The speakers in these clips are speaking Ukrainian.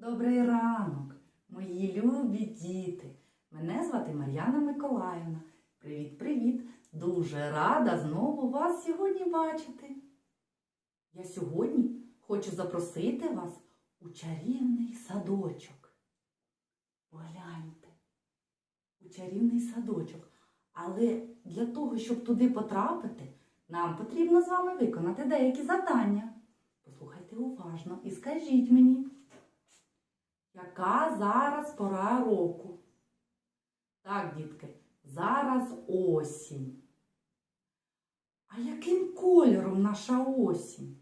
Добрий ранок, мої любі діти. Мене звати Мар'яна Миколаївна. Привіт-привіт! Дуже рада знову вас сьогодні бачити. Я сьогодні хочу запросити вас у чарівний садочок. Погляньте, у чарівний садочок. Але для того, щоб туди потрапити, нам потрібно з вами виконати деякі завдання. Послухайте уважно і скажіть мені. Яка зараз пора року? Так, дітки, зараз осінь. А яким кольором наша осінь?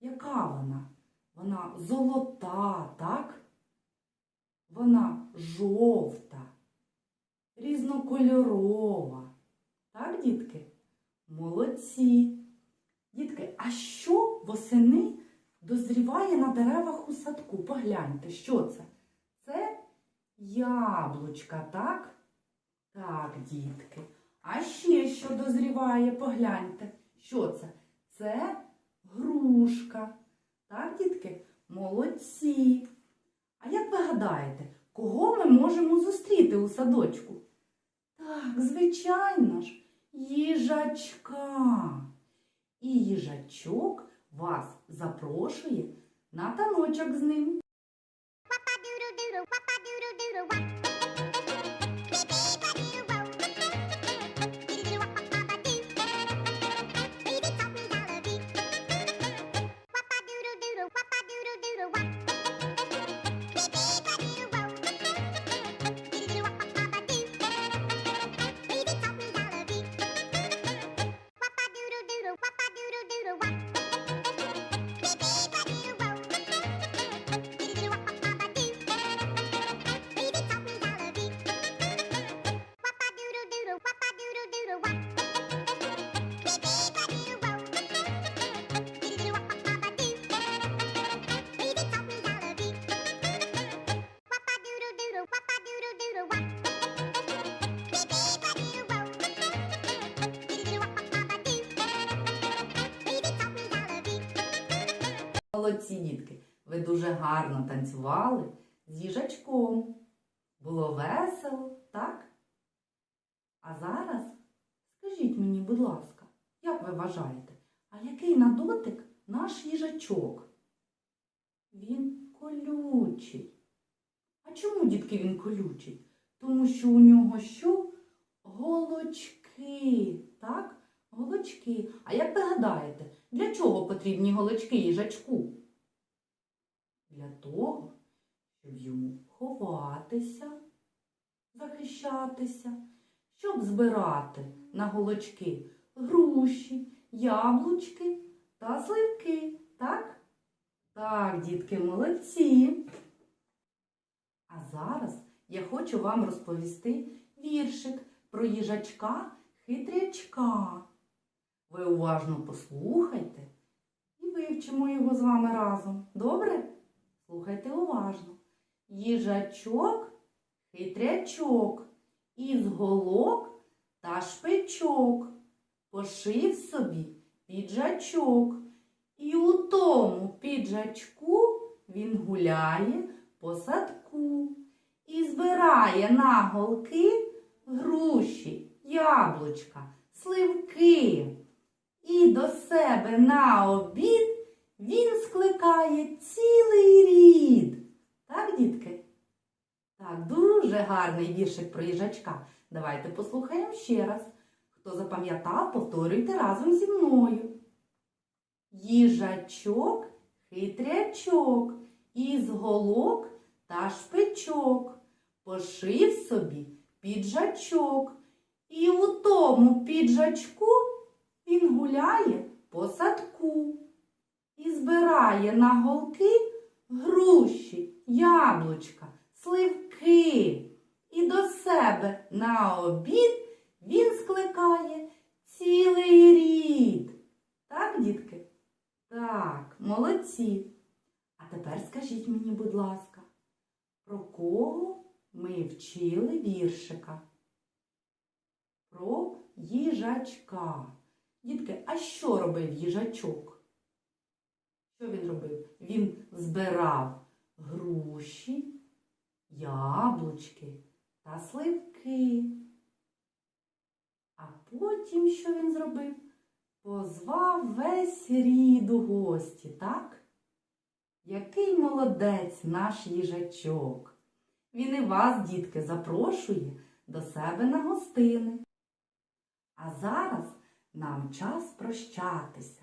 Яка вона? Вона золота, так? Вона жовта, різнокольорова. Так, дітки? Молодці. Дітки, а що восени дозріває на деревах у садку? Погляньте, що це? Це яблучка, так? Так, дітки. А ще що дозріває? Погляньте. Що це? Це грушка. Так, дітки? Молодці. А як ви гадаєте, кого ми можемо зустріти у садочку? Так, звичайно ж, їжачка. І їжачок вас запрошує на таночок з ним. Wapa-doodle-doodle, Молодці, дітки, ви дуже гарно танцювали з їжачком. Було весело, так? А зараз скажіть мені, будь ласка, як ви вважаєте, а який на дотик наш їжачок? Він колючий. А чому, дітки, він колючий? Тому що у нього що? Голочки, так? Голочки. А як ви гадаєте, для чого потрібні голочки їжачку? Для того, щоб йому ховатися, захищатися, щоб збирати на голочки груші, яблучки та сливки, так? Так, дітки, молодці. А зараз я хочу вам розповісти віршик про їжачка хитрячка. Ви уважно послухайте і вивчимо його з вами разом. Добре? Слухайте уважно. Їжачок, хитрячок, із голок та шпичок. Пошив собі піджачок. І у тому піджачку він гуляє по садку і збирає на голки груші, яблучка, сливки. І до себе на обід він скликає цілий рід. Так, дітки? Так, дуже гарний віршик про їжачка. Давайте послухаємо ще раз. Хто запам'ятав, повторюйте разом зі мною. Їжачок, хитрячок, із голок та шпичок, пошив собі піджачок. І у тому піджачку він гуляє по садку і збирає на голки груші, яблучка, сливки. І до себе на обід він скликає цілий рід. Так, дітки? Так, молодці. А тепер скажіть мені, будь ласка, про кого ми вчили віршика? Про їжачка. Дітки, а що робив їжачок? Що він робив? Він збирав груші, яблучки та сливки. А потім що він зробив? Позвав весь рід у гості, так? Який молодець наш їжачок. Він і вас, дітки, запрошує до себе на гостини. А зараз нам час прощатися.